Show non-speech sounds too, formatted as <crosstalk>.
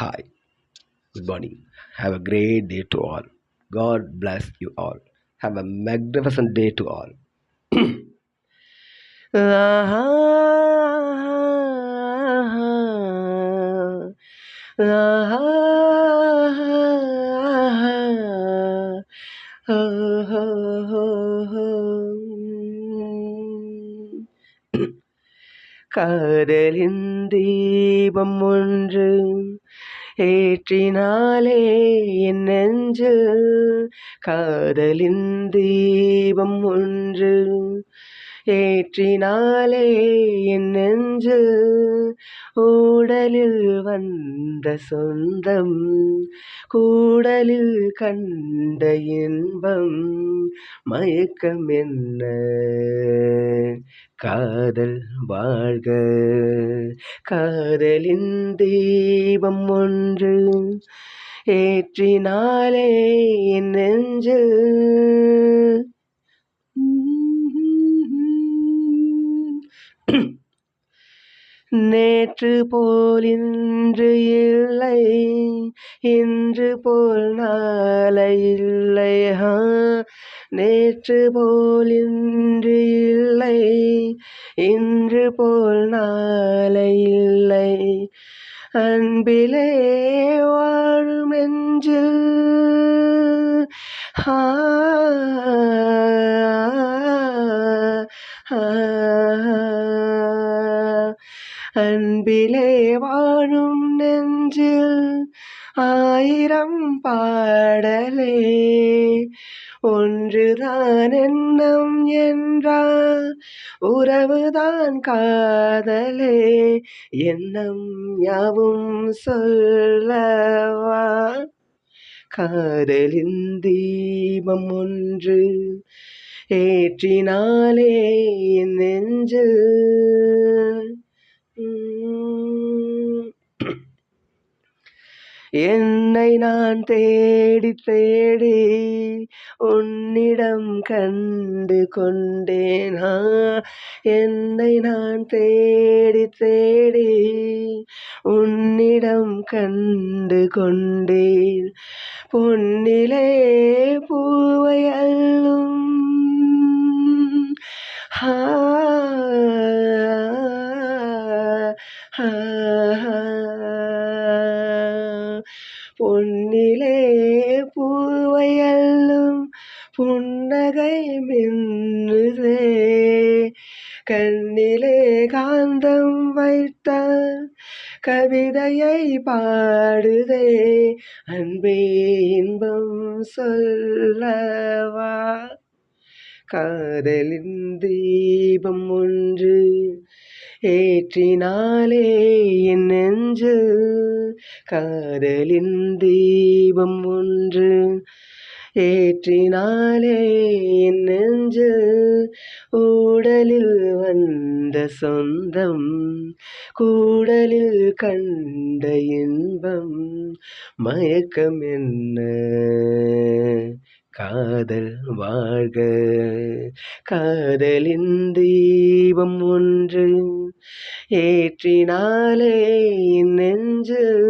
Hi, good morning. Have a great day to all. God bless you all. Have a magnificent day to all. <clears throat> <clears throat> காதலின் தீபம் ஒன்று ஏற்றினாலே என் நெஞ்சு காதலின் தீபம் ஒன்று. ஏற்றினாலே என் நெஞ்சு ஊடலில் வந்த சொந்தம் கூடலில் கண்ட இன்பம் மயக்கம் என்ன? காதல் வாழ்க. காதலின் தீபம் ஒன்று ஏற்றினாலே என் நெஞ்சு நேற்று போல் இன்று இல்லை இன்று போல் நாளை இல்லை. நேற்று போல் இன்று இல்லை இன்று போல் நாளை இல்லை. அன்பிலே வாழும் நெஞ்சில் ஆ. அன்பிலே வாழும் நெஞ்சில் ஆயிரம் பாடலே. ஒன்றுதான் எண்ணம் என்றால் உறவுதான் காதலே. எண்ணம் யாவும் சொல்லவா? காதலின் தீபம் ஒன்று ஏற்றினாலே என் நெஞ்சு என்னை நான் தேடி தேடி உன்னிடம் கண்டு கொண்டேனா? என்னை நான் தேடி தேடி உன்னிடம் கண்டு கொண்டேன். பொன்னிலே பூவை அல்லும் ஆ பொன்னிலே பூவை அள்ளும் புன்னகை மின்னுதே கண்ணிலே காந்தம் வைத்த கவிதையை பாடுதே. அன்பே இன்பம் சொல்லவா? காதலின் தீபம் ஒன்று ஏற்றினாலே என் நெஞ்சு. காதலின் தீபம் ஒன்று ஏற்றினாலே என் நெஞ்சு ஊடலில் வந்த சொந்தம் கூடலில் கண்ட இன்பம். மயக்கம் என்ன? காதல் வாழ்க. காதலின் தீபம் ஒன்று ஏற்றினாலே நெஞ்சு